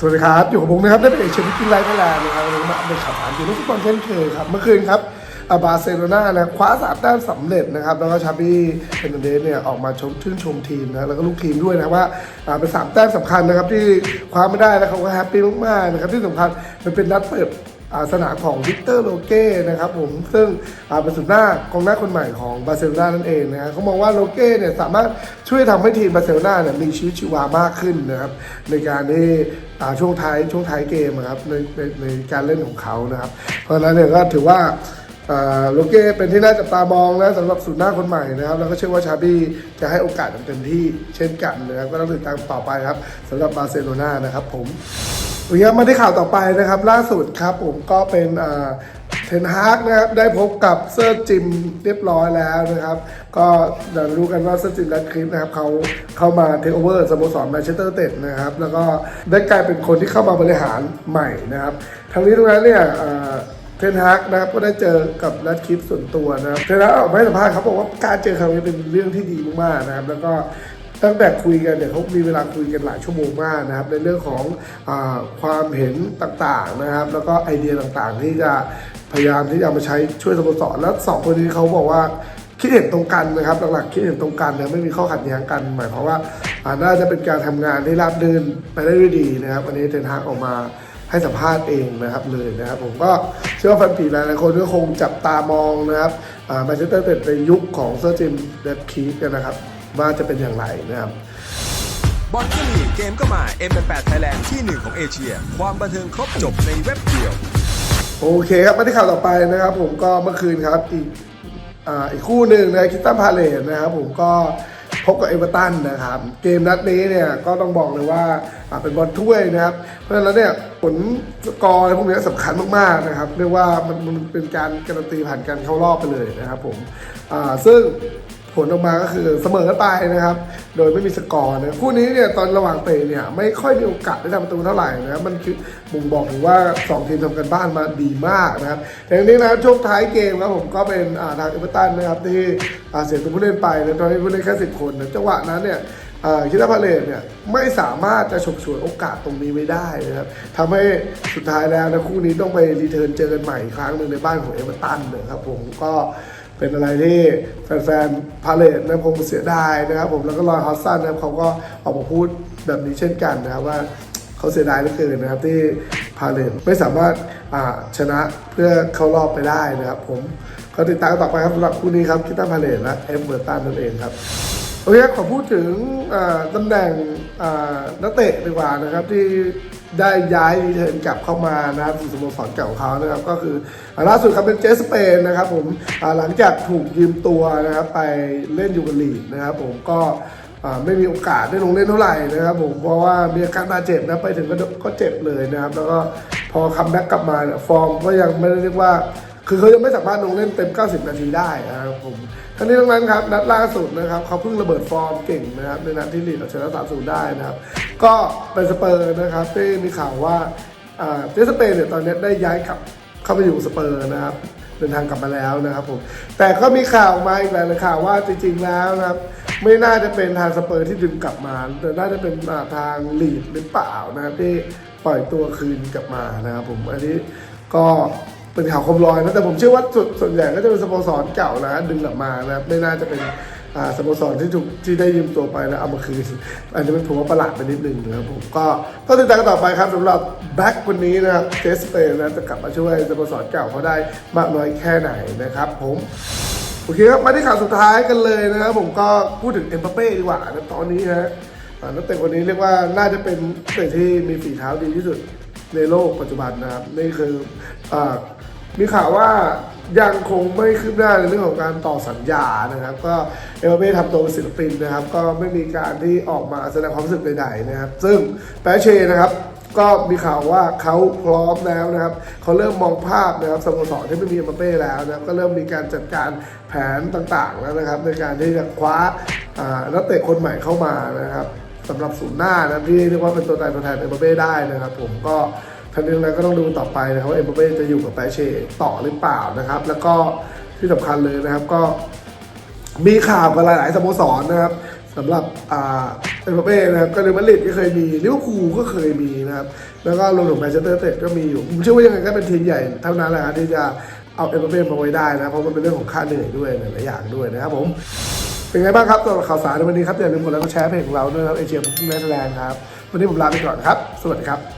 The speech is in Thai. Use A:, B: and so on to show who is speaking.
A: สวัสดีครับ อยู่กับผมนะครับได้เป็นเอกเชฟกินไลฟ์ไทยแลนด์นะครับวันนี้มาเปเดตข่าวสารเกี่ยวกับฟุตบอลเช่นเคยครับ เมื่อคืนครับอาบาเซโลนานะคว้าสามแต้มสำเร็จนะครับ แล้วก็ชาบี้เฮนเดสเนี่ยออกมาชมชื่นชมทีมนะแล้วก็ลูกทีมด้วยนะว่าเป็นสามแต้มสำคัญนะครับที่คว้าไม่ได้แล้วเขาก็แฮปปี้มากๆนะครับที่สำคัญมันเป็นนัดเปิด สนามของวิกเตอร์โลเก้นะครับผมซึ่งอาเป็นสุดหน้ากองหน้าคนใหม่ของบาร์เซโลนานั่นเองนะฮะเขามองว่าโลเก้เนี่ยสามารถช่วยทำให้ทีมบาร์เซโลนาเนี่ยมีชีวิตชีวามากขึ้นนะครับในการที่อาช่วงท้ายช่วงท้ายเกมนะครับในในในการเล่นของเขานะครับ เพราะฉะนั้นเนี่ยก็ถือว่าอาโลเก้เป็นที่น่าจับตามองนะสำหรับสุดหน้าคนใหม่นะครับ แล้วก็เชื่อว่าชาบี้จะให้โอกาสเต็มที่เช่นกันนะครับก็ต้องติดตามต่อไปครับสำหรับบาร์เซโลนานะครับผม โอเคมาที่ข่าวต่อไปนะครับล่าสุดครับผมก็เป็นเทนฮากนะครับได้พบกับเซอร์จิมเรียบร้อยแล้วนะครับ ก็เดี๋ยวรู้กันว่าเซอร์จิมและคลิปนะครับเขาเข้ามาเทคโอเวอร์สโมสรแมนเชสเตอร์เต็ดนะครับ แล้วก็ได้กลายเป็นคนที่เข้ามาบริหารใหม่นะครับทั้งนี้ทั้งนั้นเนี่ยเทนฮากนะครับก็ได้เจอกับนัดคลิปส่วนตัวนะครับเทนฮากออกมาให้สัมภาษณ์เขาบอกว่าการเจอครั้งนี้เป็นเรื่องที่ดีมากๆนะครับ แล้วก็ ตั้งแต่คุยกันเนี่ยเขามีเวลาคุยกันหลายชั่วโมงมากนะครับ ในเรื่องของอความเห็นต่างๆนะครับ แล้วก็ไอเดียต่างๆ ที่จะพยายามที่จะมาใช้ช่วยสโมสรแล้วสองคนนี้เขาบอกว่าคิดเห็นตรงกันนะครับหลักๆคิดเห็นตรงกันนะไม่มีข้อขัดแย้งกัน หมายความว่าน่าจะเป็นการทำงานที่ราบรื่นไปได้ด้วยดีนะครับวันนี้เทนฮากออกมาให้สัมภาษณ์เองนะครับเลยนะครับผมก็เชื่อว่าแฟนผีหลายๆคนก็คงจับตามองนะครับแมนเชสเตอร์เต็ดในยุคของเซอร์จิมเดดคีฟกันนะครับ ว่าจะเป็นอย่างไรนะครับ
B: บอลก็มีเกมก็มา M8 Thailand ที่หนึ่งของเอเชีย ความบันเทิงครบจบในเว็บเดียว
A: โอเคครับมาที่ข่าวต่อไปนะครับ ผมก็เมื่อคืนครับอีกอ่าอีกคู่หนึ่งนะคิตตันพาเลตนะครับผมก็พบกับเอเวอร์ตันนะครับ เกมนัดนี้เนี่ยก็ต้องบอกเลยว่าอ่าเป็นบอลถ้วยนะครับ เพราะฉะนั้นแล้วเนี่ยผลสกอร์พวกนี้สำคัญมากๆนะครับเรียกว่ามันมันเป็นการการันตีผ่านการเข้ารอบไปเลยนะครับผมอ่าซึ่งผ ลออกมาก็คือเสมอกันไปนะครับ โดยไม่มีสกอร์นะคู่นี้เนี่ยตอนระหว่างเตะเนี่ยไม่ค่อยมีโอกาสได้ทำประตูเท่าไหร่นะครับมันคือบ่งบอกถึงว่า 2 ทีมทำกันบ้านมาดีมากนะครับแต่ทีนี้นะช่วงท้ายเกมครับผมก็เป็นอ่าทางเอเวอร์ตันนะครับที่เสียตัวผู้เล่นไปนะตอนนี้ผู้เล่นแค่สิบคนนะจังหวะนั้นเนี่ยคิดว่าพาเลตเนี่ยไม่สามารถจะฉกฉวยโอกาสตรงนี้ไว้ได้นะครับทำให้สุดท้ายแล้วนะคู่นี้ต้องไปรีเทิร์นเจอกันใหม่อีกครั้งหนึ่งในบ้านของเอเวอร์ตันนะครับผมก็ เป็นอะไรที่แฟนๆพาเลตนะผมเสียดายนะครับผมแล้วก็รอยฮอสซันนะครับเขาก็ออกมาพูดแบบนี้เช่นกันนะครับว่าเขาเสียดายเหลือเกินนะครับที่พาเลตไม่สามารถชนะเพื่อเข้ารอบไปได้นะครับผมก็ติดตามต่อไปครับสำหรับคู่นี้ครับคิตตันพาเลตและเอฟเบอร์ตันนั่นเองครับโอเคขอพูดถึงตำแหน่งนักเตะดีกว่านะครับที่ ได้ย้ายรีเทิร์นกลับเข้ามานะครับสู่สโมสรเก่าของเขานะครับ ก็คือล่าสุดครับเป็นเจสเปนนะครับผมหลังจากถูกยืมตัวนะครับไปเล่นยูกลีนะครับผมก็ไม่มีโอกาสได้ลงเล่นเท่าไหร่นะครับผมเพราะว่ามีอาการบาดเจ็บนะไปถึงก็ก็เจ็บเลยนะครับ แล้วก็พอคัมแบ็กกลับมาเนี่ยฟอร์มก็ยังไม่ได้เรียกว่า คือเขายังไม่สามารถลงเล่นเต็ม 90 นาทีได้นะครับผมทั้งนี้ทั้งนั้นครับนัดล่าสุดนะครับเขาเพิ่งระเบิดฟอร์มเก่งนะครับในนัดที่ลีดเอาชนะ3-0ได้นะครับ ก็เป็นสเปอร์นะครับที่มีข่าวว่าอ่าเจสเปนเนี่ยตอนนี้ได้ย้ายกลับเข้าไปอยู่สเปอร์นะครับเดินทางกลับมาแล้วนะครับผมแต่ก็มีข่าวมาอีกหลายๆข่าวว่าจริงๆแล้วนะครับไม่น่าจะเป็นทางสเปอร์ที่ดึงกลับมา แต่น่าจะเป็นาทางลีดหรือเปล่านะครับที่ปล่อยตัวคืนกลับมานะครับผมอันนี้ก็ เป็นข่าวคมลอยนะแต่ผมเชื่อว่าส่วนส่วนใหญ่ก็จะเป็นสโมสรเก่านะดึงกลับมานะครับไม่น่าจะเป็นสโมสรที่ถูกที่ได้ยืมตัวไปแล้วเอามาคืนอันนี้เป็นผมว่าประหลาดไปนิดนึงนะครับผมก็ต้องติดตามกันต่อไปครับสำหรับแบ็คคนนี้นะครับเจสเปนนะจะกลับมาช่วยสโมสรเก่าเขาได้มากน้อยแค่ไหนนะครับผมโอเคครับมาที่ข่าวสุดท้ายกันเลยนะครับผมก็พูดถึงเอ็มบัปเป้ดีกว่านะตอนนี้ฮะนักเตะคนนี้เรียกว่าน่าจะเป็นนักเตะที่มีฝีเท้าดีที่สุดในโลกปัจจุบันนะครับนี่คืออ่า มีข่าวว่ายังคงไม่คืบหน้าในเรื่องของการต่อสัญญานะครับ ก็เอ็มบัปเป้ทำตัวเป็นศิลปินนะครับ ก็ไม่มีการที่ออกมาแสดงความรู้สึกใดๆนะครับ ซึ่งแปเชนะครับก็มีข่าวว่าเขาพร้อมแล้วนะครับ เขาเริ่มมองภาพนะครับสโมสรที่ไม่มีเอ็มาเป้แล้วนะครับ ก็เริ่มมีการจัดการแผนต่างๆแล้วนะครับ ในการที่จะคว้านักเตะคนใหม่เข้ามานะครับสำหรับศูนย์หน้านะที่เรียกว่าเป็นตัวตายตัวแทนเอ็มบัปเป้ได้นะครับ ผมก็ ทันทีนั้นก็ต้องดูต่อไปนะครับว่าเอ็มบัปเป้จะอยู่กับแปเช่ต่อหรือเปล่านะครับ แล้วก็ที่สำคัญเลยนะครับก็มีข่าวกับหลาย ๆ สโมสรนะครับสำหรับเอ็มบัปเป้นะครับก็เรอัลมาดริดก็เคยมีลิเวอร์พูลก็เคยมีนะครับแล้วก็รวมถึงแมนเชสเตอร์ยูไนเต็ดก็มีอยู่ผมเชื่อว่ายังไงก็เป็นทีมใหญ่เท่านั้นแหละครับที่จะเอาเอ็มบัปเป้มาไว้ได้นะเพราะมันเป็นเรื่องของค่าเหนื่อยด้วยหลายอย่างด้วยนะครับผมเป็นไงบ้างครับสำหรับข่าวสารในวันนี้ครับอย่าลืมกดไลค์กดแชร์เพจของเราด้วยครับเอเชียพุ่งแมสแลนด์ครับวันนี้ผมลาไปก่อนครับ สวัสดีครับ